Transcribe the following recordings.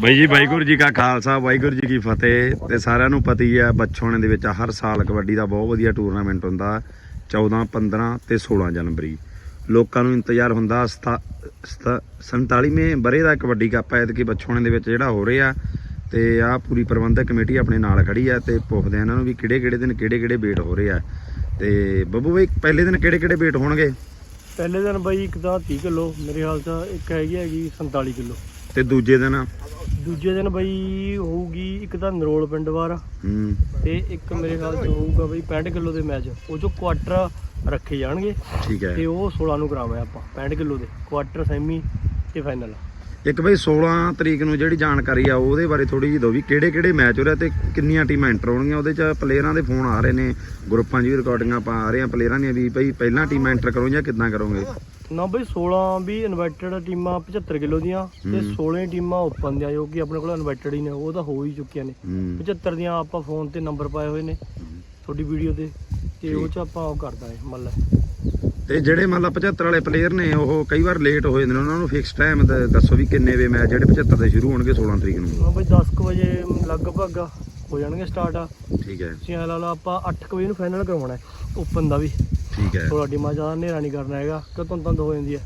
ਬਾਈ ਜੀ ਵਾਹਿਗੁਰੂ ਜੀ ਕਾ ਖਾਲਸਾ ਵਾਹਿਗੁਰੂ ਜੀ ਕੀ ਫਤਿਹ। ਤੇ ਸਾਰਿਆਂ ਨੂੰ ਪਤਾ ਹੀ ਹੈ ਬੱਚੋਣੇ ਦੇ ਵਿੱਚ ਹਰ ਸਾਲ ਕਬੱਡੀ ਦਾ ਬਹੁਤ ਵਧੀਆ ਟੂਰਨਾਮੈਂਟ ਹੁੰਦਾ 14 15 ਤੇ 16 ਜਨਵਰੀ। ਲੋਕਾਂ ਨੂੰ ਇੰਤਜ਼ਾਰ ਹੁੰਦਾ 47ਵੇਂ ਬਰੇ ਦਾ ਕਬੱਡੀ ਕੱਪ ਹੈ ਕਿ ਬੱਚੋਣੇ ਦੇ ਵਿੱਚ ਜਿਹੜਾ ਹੋ ਰਿਹਾ ਤੇ ਆ ਪੂਰੀ ਪ੍ਰਬੰਧਕ ਕਮੇਟੀ ਆਪਣੇ ਨਾਲ ਖੜੀ ਹੈ ਤੇ ਪੁੱਛਦੇ ਆ ਇਹਨਾਂ ਨੂੰ ਵੀ ਕਿਹੜੇ ਕਿਹੜੇ ਦਿਨ ਕਿਹੜੇ ਕਿਹੜੇ ਵੇਟ ਹੋ ਰਹੇ ਆ। ਤੇ ਬੱਬੂ ਬਈ ਪਹਿਲੇ ਦਿਨ ਕਿਹੜੇ ਕਿਹੜੇ ਵੇਟ ਹੋਣਗੇ? ਪਹਿਲੇ ਦਿਨ ਬਾਈ ਇੱਕ ਤਾਂ 30 ਕਿਲੋ ਮੇਰੇ ਖਿਆਲ ਚ ਇੱਕ ਹੈਗੀ ਹੈਗੀ 47 ਕਿਲੋ। ਤੇ ਦੂਜੇ ਦਿਨ? ਦੂਜੇ ਦਿਨ ਬਾਈ ਹੋਊਗੀ ਇੱਕ ਤਾਂ ਨਰੋਲ ਪਿੰਡ ਵਾਰ। ਹੂੰ। ਤੇ ਇੱਕ ਮੇਰੇ ਖਿਆਲ ਚ ਹੋਊਗਾ ਬਾਈ 65 ਕਿਲੋ ਦੇ ਮੈਚ। ਉਹ ਚੋਂ ਕੁਆਟਰ ਰੱਖੇ ਜਾਣਗੇ। ਠੀਕ ਹੈ। ਤੇ ਉਹ 16 ਨੂੰ ਕਰਾਵਾਂਗੇ ਆਪਾਂ 65 ਕਿਲੋ ਦੇ ਕੁਆਟਰ ਸੈਮੀ ਤੇ ਫਾਈਨਲ। ਇੱਕ ਬਈ 16 ਤਰੀਕ ਨੂੰ ਜਿਹੜੀ ਜਾਣਕਾਰੀ ਆ ਉਹਦੇ ਬਾਰੇ ਥੋੜੀ ਜਿਹੀ ਦਿਓ ਵੀ ਕਿਹੜੇ ਕਿਹੜੇ ਮੈਚ ਹੋ ਰਿਹਾ ਤੇ ਕਿੰਨੀਆਂ ਟੀਮਾਂ ਐਂਟਰ ਹੋਣਗੀਆਂ। ਉਹਦੇ ਚ ਪਲੇਅਰਾਂ ਦੇ ਫੋਨ ਆ ਰਹੇ ਨੇ ਗਰੁੱਪਾਂ 'ਚ ਵੀ ਰਿਕਾਰਡਿੰਗਾਂ ਪਾ ਆ ਰਹੇ ਆ ਪਲੇਅਰਾਂ ਦੀਆਂ ਵੀ ਬਈ ਪਹਿਲਾਂ ਟੀਮਾਂ ਐਂਟਰ ਕਰੋ ਜਾਂ ਕਿੱਦਾਂ ਕਰੋਗੇ? ਨਾ ਬਾਈ 16 ਵੀ ਇਨਵਾਈਟਡ ਟੀਮਾਂ 75 ਕਿਲੋ ਦੀਆਂ ਤੇ ਹੂੰ। 16 ਟੀਮਾਂ ਓਪਨ ਦੀਆਂ ਜੋ ਕਿ ਆਪਣੇ ਕੋਲ ਇਨਵਾਈਟਡ ਹੀ ਨੇ ਉਹ ਤਾਂ ਹੋ ਹੀ ਚੁੱਕੀਆਂ ਨੇ। ਹੂੰ। 75 ਦੀਆਂ ਆਪਾਂ ਫੋਨ ਤੇ ਨੰਬਰ ਪਾਏ ਹੋਏ ਨੇ ਤੁਹਾਡੀ ਵੀਡੀਓ ਤੇ ਤੇ ਉਹ ਚ ਆਪਾਂ ਉਹ ਕਰਦਾ ਹੈ ਮੰਨ ਲੈ ਤੇ ਜਿਹੜੇ ਮੰਨ ਲਾ 75 ਵਾਲੇ ਪਲੇਅਰ ਨੇ ਉਹ ਕਈ ਵਾਰ ਲੇਟ ਹੋ ਜਾਂਦੇ ਨੇ ਉਹਨਾਂ ਨੂੰ ਫਿਕਸ ਟਾਈਮ ਦੱਸੋ ਵੀ ਕਿੰਨੇ ਵੇ ਮੈਚ ਜਿਹੜੇ 75 ਦੇ ਸ਼ੁਰੂ ਹੋਣਗੇ 16 ਤਰੀਕ ਨੂੰ। ਹਾਂ ਬਾਈ 10 ਕੁ ਵਜੇ ਲਗਭਗ ਹੋ ਜਾਣਗੇ ਸਟਾਰਟ ਆ ਠੀਕ ਹੈ। ਤੁਸੀਂ ਐ ਲਾ ਲਓ ਆਪਾਂ 8 ਕੁ ਵਜੇ ਨੂੰ ਫਾਈਨਲ ਕਰਵਾਉਣਾ ਹੈ ਓਪਨ ਦਾ ਵੀ। ਠੀਕ ਹੈ। ਥੋੜਾ ਟੀਮਾਂ ਜ਼ਿਆਦਾ ਹਨੇਰਾ ਨਹੀਂ ਕਰਨਾ ਹੈਗਾ ਕਿ ਤੁੰਦ ਤੁੰਦ ਹੋ ਜਾਂਦੀ ਹੈ।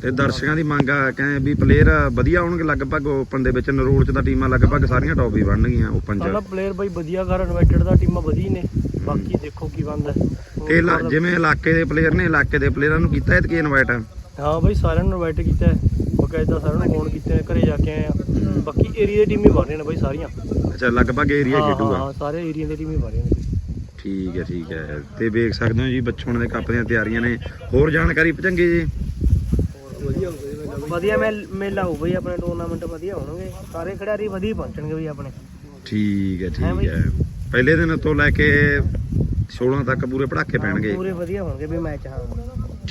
ਤੇ ਦਰਸ਼ਕਾਂ ਦੀ ਮੰਗ ਆ ਕਹਿੰਦੇ ਵੀ ਪਲੇਅਰ ਵਧੀਆ ਹੋਣਗੇ ਲਗਭਗ ਓਪਨ ਦੇ ਵਿੱਚ ਨਰੋਲ ਚ ਤਾਂ ਟੀਮਾਂ ਲਗਭਗ ਸਾਰੀਆਂ ਟੌਪ ਹੀ ਬਣਨਗੀਆਂ ਓਪਨ ਸਾਡਾ ਚ ਪਲੇਅਰ ਬਾਈ ਵਧੀਆ ਕਰ ਇਨਵਾਈਟਡ ਦਾ ਟੀਮਾਂ ਵਧੀਆ ਨੇ ਬਾਕੀ ਦੇਖੋ ਕੀ ਬਣਦਾ ਹੈ। ਤੇ ਜਿਵੇਂ ਇਲਾਕੇ ਦੇ ਪਲੇਅਰ ਨੇ ਇਲਾਕੇ ਦੇ ਪਲੇਅਰਾਂ ਨੂੰ ਕੀਤਾ ਐਤਕੀ ਇਨਵਾਈਟ ਹਾਂ? ਬਾਈ ਸਾਰਿਆਂ ਨੂੰ ਇਨਵਾਈਟ ਕੀਤਾ ਹੈ। ਬਕਾਇਦਾ ਸਾਰਿਆਂ ਨੂੰ ਫੋਨ ਕੀਤੇ ਨੇ ਘਰੇ ਜਾ ਕੇ ਆਏ ਆ। ਬਾਕੀ ਏਰੀਆ ਦੀ ਟੀਮ ਹੀ ਬਣ ਰਹੀਆਂ ਨੇ ਬਾਈ ਸਾਰੀਆਂ। ਅੱਛਾ ਲਗਭਗ ਏਰੀਆ ਹਾਂ, ਖੇਡੂਗਾ? ਹਾਂ ਸਾਰੇ ਏਰੀਆ ਦੀ ਟੀਮ ਹੀ ਬਣ ਰਹੀਆਂ ਨੇ। ਠੀਕ ਹੈ ਠੀਕ ਹੈ। ਤੇ ਵੇਖ ਸਕਦੇ ਹੋ ਜੀ ਬੱਚੋਂ ਦੇ ਕੱਪ ਦੀਆਂ ਤਿਆਰੀਆਂ ਨੇ। ਹੋਰ ਜਾਣਕਾਰੀ ਪਚੰਗੀ ਜੀ? ਵਧੀਆ ਮੇਲਾ ਹੋਊ ਬਈ ਆਪਣੇ ਟੂਰਨਾਮੈਂਟ ਵਧੀਆ ਹੋਣਗੇ। ਸਾਰੇ ਖਿਡਾਰੀ ਵਧੀਆ ਪਹੁੰਚਣਗੇ ਬਈ ਆਪਣੇ। ਠੀਕ ਹੈ ਹੈਂ ਠੀਕ ਬਈ? ਹੈ। ਪਹਿਲੇ ਦਿਨ ਤੋਂ ਲੈ ਕੇ 16 ਤੱਕ ਪੂਰੇ ਪੜਾਕੇ ਪੈਣਗੇ। ਪੂਰੇ ਵਧੀਆ ਹੋਣਗੇ ਵੀ ਮੈਚ ਹਾਂ।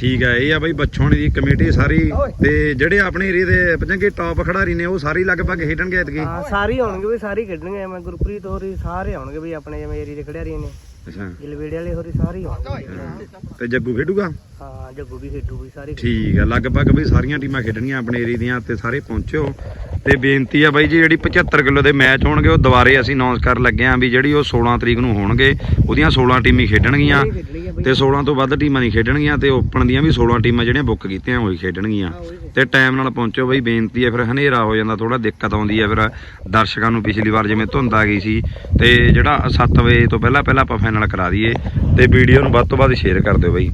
ਠੀਕ ਹੈ ਇਹ ਆ ਬਈ ਬੱਚੋਂ ਦੀ ਕਮੇਟੀ ਸਾਰੀ ਤੇ ਜਿਹੜੇ ਆਪਣੇ ਏਰੀਆ ਦੇ ਪਚੰਗੇ ਟੌਪ ਖਿਡਾਰੀ ਨੇ ਉਹ ਸਾਰੀ ਲਗਭਗ ਖੇਡਣਗੇ ਐਤਕੀ? ਹਾਂ ਸਾਰੇ ਹੀ ਆਉਣਗੇ ਵੀ ਸਾਰੇ ਹੀ ਖੇਡਣਗੇ। ਐਵੇਂ ਗੁਰਪ੍ਰੀਤ ਹੋਰੀ ਸਾਰੇ ਆਉਣਗੇ ਬਈ ਆਪਣੇ ਜਿਵੇਂ ਏਰੀਆ ਦੇ ਖਿਡਾਰੀ ਨੇ। ਅੱਛਾ। ਜਲਵੇੜੇ ਵਾਲੇ ਹੋਰੀ ਸਾਰੇ ਹੀ ਆਉਣਗੇ। ਤੇ ਜੱਗੂ ਖੇਡੂਗਾ? ਹਾਂ ਜੱਗੂ ਵੀ ਖੇਡੂ ਬਈ ਸਾਰੇ ਠੀਕ ਹੈ ਲਗਭਗ ਬਈ ਸਾਰੀਆਂ ਟੀਮਾਂ ਖੇਡਣਗੀਆਂ ਆਪਣੇ ਏਰੀਆ ਦੀਆਂ ਤੇ ਸਾਰੇ ਪਹੁੰਚਿਓ। ਤੇ ਬੇਨਤੀ ਆ ਬਾਈ ਜੀ ਜਿਹੜੀ 75 ਕਿਲੋ ਦੇ ਮੈਚ ਹੋਣਗੇ ਉਹ ਦੁਬਾਰੇ ਅਸੀਂ ਅਨਾਉਂਸ ਕਰਨ ਲੱਗੇ ਆਂ ਵੀ ਜਿਹੜੀ ਉਹ 16 ਤਰੀਕ ਨੂੰ ਹੋਣਗੇ ਉਹਦੀਆਂ 16 ਟੀਮਾਂ ਖੇਡਣਗੀਆਂ ਤੇ 16 ਤੋਂ ਵੱਧ ਟੀਮਾਂ ਨਹੀਂ ਖੇਡਣਗੀਆਂ ਤੇ ਓਪਨ ਦੀਆਂ ਵੀ 16 ਟੀਮਾਂ ਜਿਹੜੀਆਂ ਬੁੱਕ ਕੀਤੀਆਂ ਉਹੀ ਖੇਡਣਗੀਆਂ। ਹਾਂ, ਉਹੀ ਖੇਡਣਗੀਆਂ। ਤੇ ਟਾਈਮ ਨਾਲ ਪਹੁੰਚੋ ਬਈ ਬੇਨਤੀ ਹੈ ਫਿਰ ਹਨੇਰਾ ਹੋ ਜਾਂਦਾ ਥੋੜਾ ਦਿੱਕਤ ਆਉਂਦੀ ਹੈ ਫਿਰ ਦਰਸ਼ਕਾਂ ਨੂੰ ਪਿਛਲੀ ਵਾਰ ਜਿਵੇਂ ਧੁੰਦ ਆ ਗਈ ਸੀ ਤੇ ਜਿਹੜਾ 7 ਵਜੇ ਤੋਂ ਪਹਿਲਾਂ ਪਹਿਲਾਂ ਆਪਾਂ ਫਾਈਨਲ ਕਰਾ ਦਈਏ ਤੇ ਵੀਡੀਓ ਨੂੰ ਵੱਧ ਤੋਂ ਵੱਧ ਸ਼ੇਅਰ ਕਰ ਦਿਓ ਬਈ।